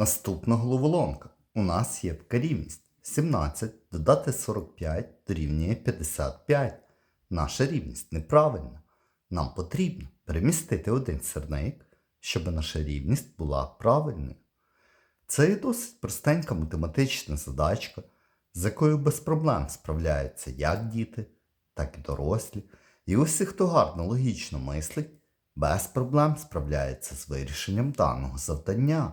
Наступна головоломка. У нас є така рівність. 17 додати 45 дорівнює 55. Наша рівність неправильна. Нам потрібно перемістити один сірник, щоб наша рівність була правильною. Це є досить простенька математична задачка, з якою без проблем справляються як діти, так і дорослі. І усі, хто гарно логічно мислить, без проблем справляється з вирішенням даного завдання.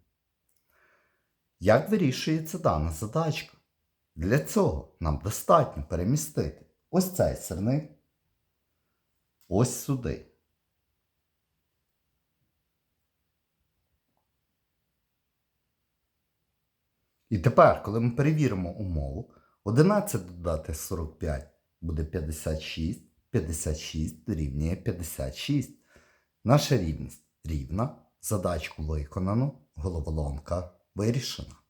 Як вирішується дана задачка? Для цього нам достатньо перемістити ось цей сирник ось сюди. І тепер, коли ми перевіримо умову, 11 додати 45 буде 56, 56 дорівнює 56. Наша рівність рівна, задачку виконано, головоломка вирішена.